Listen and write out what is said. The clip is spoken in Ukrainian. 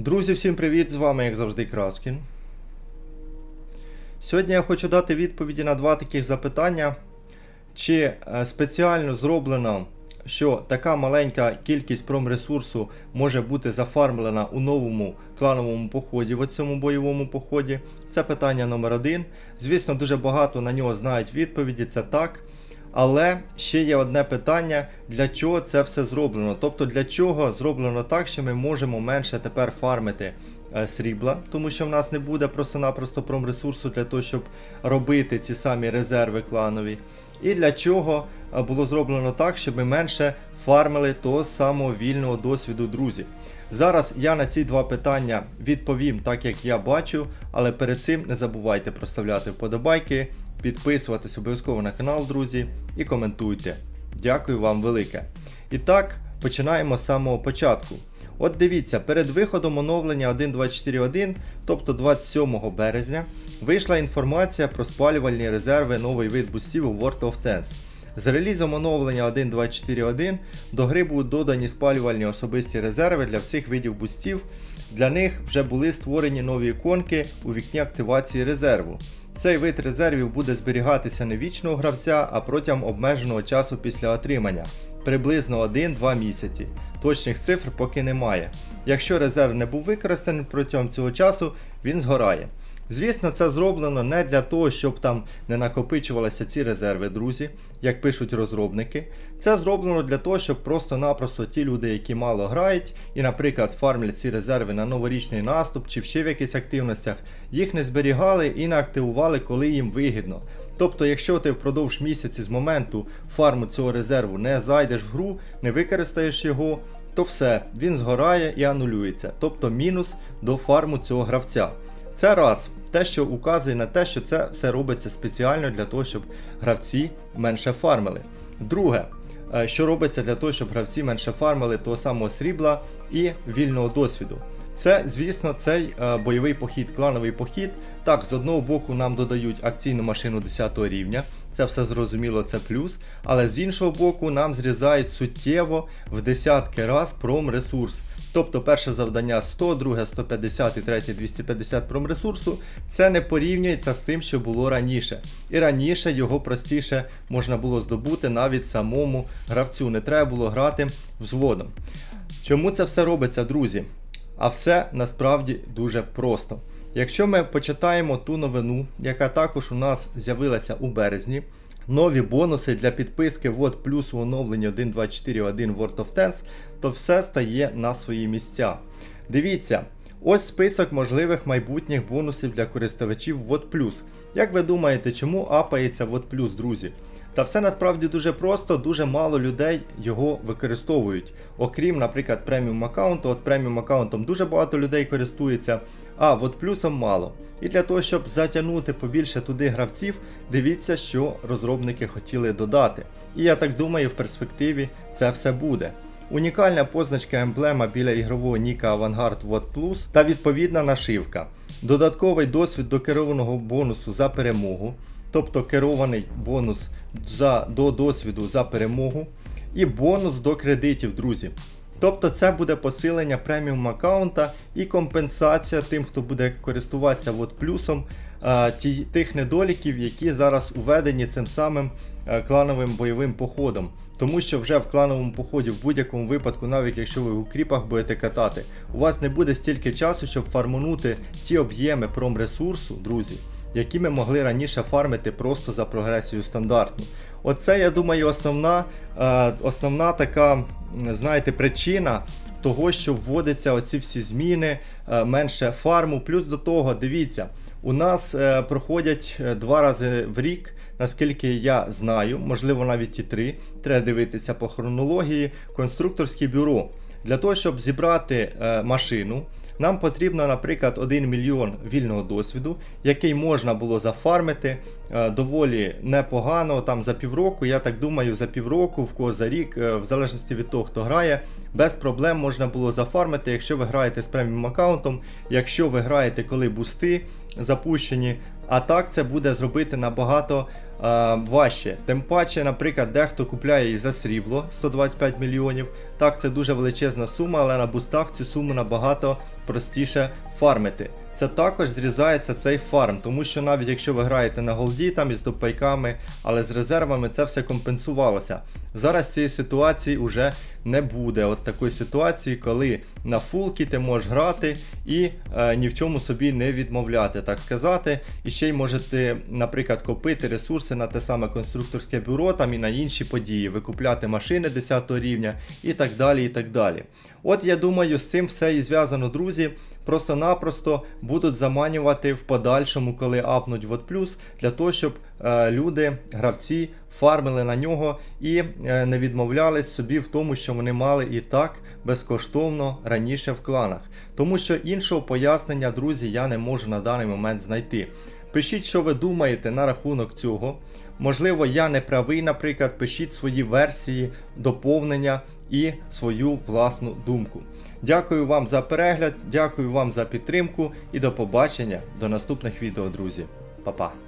Друзі, всім привіт! З вами, як завжди, Краскін. Сьогодні я хочу дати відповіді на два таких запитання. Чи е, спеціально зроблено, що така маленька кількість промресурсу може бути зафармлена у новому клановому поході, в цьому бойовому поході? Це питання номер один. Звісно, дуже багато на нього знають відповіді, це так. Але ще є одне питання, для чого це все зроблено. Тобто для чого зроблено так, що ми можемо менше тепер фармити е, срібла, тому що в нас не буде просто-напросто промресурсу для того, щоб робити ці самі резерви кланові. І для чого е, було зроблено так, щоб ми менше фармили того самого вільного досвіду, друзі. Зараз я на ці два питання відповім так, як я бачу, але перед цим не забувайте проставляти вподобайки, підписуватись обов'язково на канал, друзі, і коментуйте. Дякую вам велике. І так, починаємо з самого початку. От дивіться, перед виходом оновлення 1.24.1, тобто 27 березня, вийшла інформація про спалювальні резерви новий вид бустів у World of Tanks. З релізом оновлення 1.24.1 до гри будуть додані спалювальні особисті резерви для всіх видів бустів. Для них вже були створені нові іконки у вікні активації резерву. Цей вид резервів буде зберігатися не вічного гравця, а протягом обмеженого часу після отримання приблизно 1-2 місяці. Точних цифр поки немає. Якщо резерв не був використаний протягом цього часу, він згорає. Звісно, це зроблено не для того, щоб там не накопичувалися ці резерви, друзі, як пишуть розробники. Це зроблено для того, щоб просто-напросто ті люди, які мало грають, і, наприклад, фармлять ці резерви на новорічний наступ чи ще в якихось активностях, їх не зберігали і не активували, коли їм вигідно. Тобто, якщо ти впродовж місяці з моменту фарму цього резерву не зайдеш в гру, не використаєш його, то все, він згорає і анулюється. Тобто мінус до фарму цього гравця. Це раз, те, що указує на те, що це все робиться спеціально для того, щоб гравці менше фармили. Друге, е, що робиться для того, щоб гравці менше фармили того самого срібла і вільного досвіду. Це, звісно, цей е, бойовий похід, клановий похід. Так, з одного боку нам додають акційну машину 10 рівня, це все зрозуміло, це плюс. Але з іншого боку, нам зрізають суттєво в десятки раз промресурс. Тобто перше завдання 100, друге 150 і третє 250 промресурсу. Це не порівнюється з тим, що було раніше. І раніше його простіше можна було здобути навіть самому гравцю. Не треба було грати взводом. Чому це все робиться, друзі? А все насправді дуже просто. Якщо ми почитаємо ту новину, яка також у нас з'явилася у березні, нові бонуси для підписки вот плюс у оновленні 1.24.1 World of Tanks, то все стає на свої місця. Дивіться, ось список можливих майбутніх бонусів для користувачів Plus. Як ви думаєте, чому апається Plus, друзі? Та все насправді дуже просто, дуже мало людей його використовують. Окрім, наприклад, преміум аккаунту. От преміум аккаунтом дуже багато людей користується, а от плюсом мало. І для того, щоб затягнути побільше туди гравців, дивіться, що розробники хотіли додати. І я так думаю, в перспективі це все буде. Унікальна позначка емблема біля ігрового ніка Avantgarde WOT Plus та відповідна нашивка. Додатковий досвід до керованого бонусу за перемогу, тобто керований бонус за, до досвіду за перемогу, і бонус до кредитів, друзі. Тобто це буде посилення преміум аккаунта і компенсація тим, хто буде користуватися от плюсом ті, тих недоліків, які зараз уведені цим самим а, клановим бойовим походом. Тому що вже в клановому поході в будь-якому випадку, навіть якщо ви у кріпах будете катати, у вас не буде стільки часу, щоб фармонути ті об'єми промресурсу, друзі, які ми могли раніше фармити просто за прогресію стандартну. Оце, я думаю, основна, е, основна така, знаєте, причина того, що вводяться оці всі зміни, е, менше фарму. Плюс до того, дивіться, у нас е, проходять два рази в рік, наскільки я знаю, можливо навіть і три. Треба дивитися по хронології, конструкторське бюро. Для того, щоб зібрати машину, нам потрібно, наприклад, 1 мільйон вільного досвіду, який можна було зафармити е, доволі непогано. Там за півроку, я так думаю, за півроку, в кого за рік, е, в залежності від того, хто грає, без проблем можна було зафармити, якщо ви граєте з преміум аккаунтом, якщо ви граєте, коли бусти запущені. А так це буде зробити набагато важче. Тим паче, наприклад, дехто купляє її за срібло 125 мільйонів. Так, це дуже величезна сума, але на бустах цю суму набагато простіше фармити. Це також зрізається цей фарм, тому що навіть якщо ви граєте на голді там із допайками, але з резервами це все компенсувалося. Зараз цієї ситуації вже не буде. От такої ситуації, коли на фулки ти можеш грати і е, ні в чому собі не відмовляти, так сказати. І ще й можете, наприклад, копити ресурси на те саме конструкторське бюро там і на інші події, викупляти машини 10 рівня і так далі. і так далі. От я думаю, з цим все і зв'язано, друзі. Просто-напросто будуть заманювати в подальшому, коли апнуть вот плюс, для того, щоб е, люди, гравці, фармили на нього і е, не відмовлялись собі в тому, що вони мали і так безкоштовно раніше в кланах. Тому що іншого пояснення, друзі, я не можу на даний момент знайти. Пишіть, що ви думаєте на рахунок цього. Можливо, я не правий, наприклад, пишіть свої версії, доповнення і свою власну думку. Дякую вам за перегляд, дякую вам за підтримку і до побачення до наступних відео, друзі. Па-па!